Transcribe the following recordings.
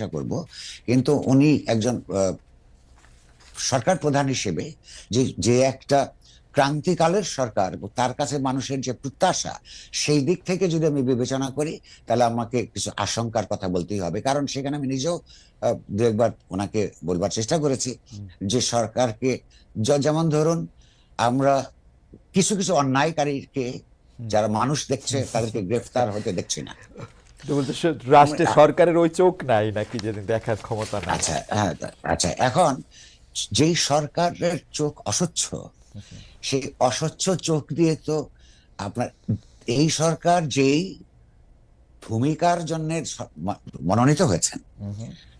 প্রশংসা করব। কিন্তু উনি একজন সরকার প্রধান হিসেবে যে যে একটা ক্রান্তিকালের সরকার, তার কাছে মানুষের যে প্রত্যাশা, সেই দিক থেকে যদি আমি বিবেচনা করি, তাহলে আমাকে কিছু আশঙ্কার কথা বলতেই হবে। কারণ সেখানে আমি নিজেও দু একবার ওনাকে বলবার চেষ্টা করেছি যে সরকারকে যেমন ধরুন, আমরা কিছু কিছু অন্যায়কারীকে, যারা মানুষ দেখছে, তাদেরকে গ্রেফতার হতে দেখছি না। রাষ্ট্রে সরকারের ওই চোখ নাই নাকি যে দেখার ক্ষমতা নাই? আচ্ছা হ্যাঁ আচ্ছা এখন যেই সরকারের চোখ অস্বচ্ছ সেই অস্বচ্ছ চোখ দিয়ে তো আপনার এই সরকার যেই ভূমিকার জন্য মনোনীত হয়েছেন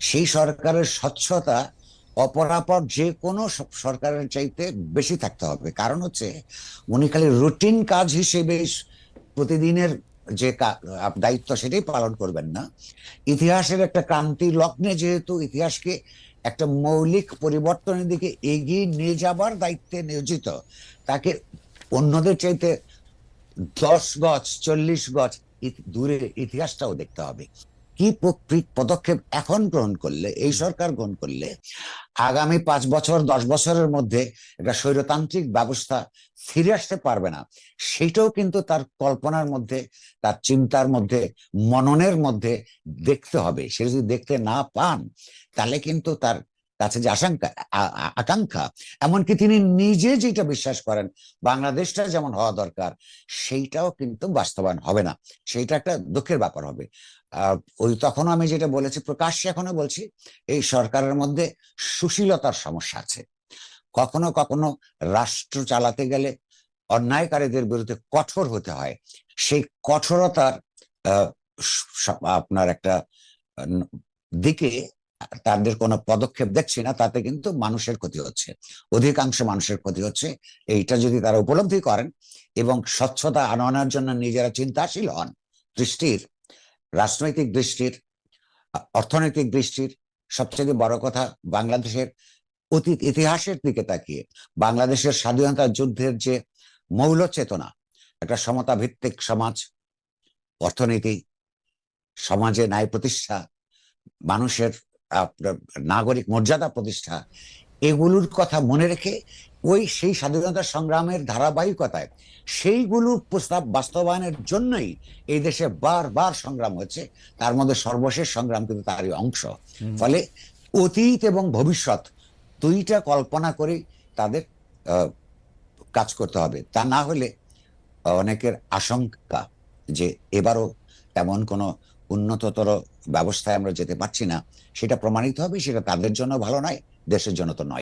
সেই সরকারের স্বচ্ছতা অপরাপর যে কোনো সরকারের চাইতে বেশি থাকতে হবে। কারণ হচ্ছে উনি খালি রুটিন কাজ হিসেবে প্রতিদিনের যে দায়িত্ব সেটাই পালন করবেন না। ইতিহাসের একটা ক্রান্তি লগ্নে যেহেতু ইতিহাসকে একটা মৌলিক পরিবর্তনের দিকে এগিয়ে নিয়ে যাবার দায়িত্বে নিয়োজিত, তাকে অন্যদের চাইতে দশ গজ, চল্লিশ গজ দূরে ইতিহাসটাও দেখতে হবে। কি প্রকৃত পদক্ষেপ এখন গ্রহণ করলে এই সরকার গ্রহণ করলে আগামী পাঁচ বছর দশ বছরের মধ্যে একটা স্বৈরতান্ত্রিক ব্যবস্থা ফিরে আসতে পারবে না সেটাও কিন্তু তার কল্পনার মধ্যে তার চিন্তার মধ্যে মননের মধ্যে দেখতে হবে। সে যদি দেখতে না পান তাহলে কিন্তু তার কাছে যে আশঙ্কা আকাঙ্ক্ষা, এমনকি তিনি নিজে যেটা বিশ্বাস করেন, বাংলাদেশটা যেমন হওয়া দরকার, সেইটাও কিন্তু বাস্তবায়ন হবে না। সেইটা একটা দুঃখের ব্যাপার হবে। ওই তখন আমি যেটা বলেছি, প্রকাশ্যে এখনও বলছি, এই সরকারের মধ্যে সুশীলতার সমস্যা আছে। কখনো কখনো রাষ্ট্র চালাতে গেলে অন্যায়কারীদের বিরুদ্ধে কঠোর হতে হয়। সেই কঠোরতার আপনার একটা দিকে তাদের কোনো পদক্ষেপ দেখছি না, তাতে কিন্তু মানুষের ক্ষতি হচ্ছে। অধিকাংশ মানুষের ক্ষতি হচ্ছে, এইটা যদি তারা উপলব্ধি করেন এবং স্বচ্ছতা আনানোর জন্য নিজেরা চিন্তাশীল হন দৃষ্টির, রাজনৈতিক দৃষ্টির, অর্থনৈতিক দৃষ্টির, সবচেয়ে বড় কথা বাংলাদেশের অতীত ইতিহাসের দিকে তাকিয়ে, বাংলাদেশের স্বাধীনতা যুদ্ধের যে মৌল চেতনা, একটা সমতা ভিত্তিক সমাজ, অর্থনীতি, সমাজে ন্যায় প্রতিষ্ঠা, মানুষের নাগরিক মর্যাদা প্রতিষ্ঠা এগুলোর কথা মনে রেখে ওই সেই স্বাধীনতা সংগ্রামের ধারাবাহিকতায় সেইগুলো প্রস্তাব বাস্তবায়নের জন্যই এই দেশে বারবার সংগ্রাম হচ্ছে তার মধ্যে সর্বশেষ সংগ্রাম কিন্তু তারই অংশ। ফলে অতীত এবং ভবিষ্যৎ দুইটা কল্পনা করে তাদের কাজ করতে হবে। তা না হলে অনেকের আশঙ্কা যে এবারও তেমন কোনো উন্নততর ব্যবস্থায় আমরা যেতে পারছি না, সেটা প্রমাণিত হবে, সেটা তাদের জন্য ভালো নয়, দেশের জন্য তো নয়।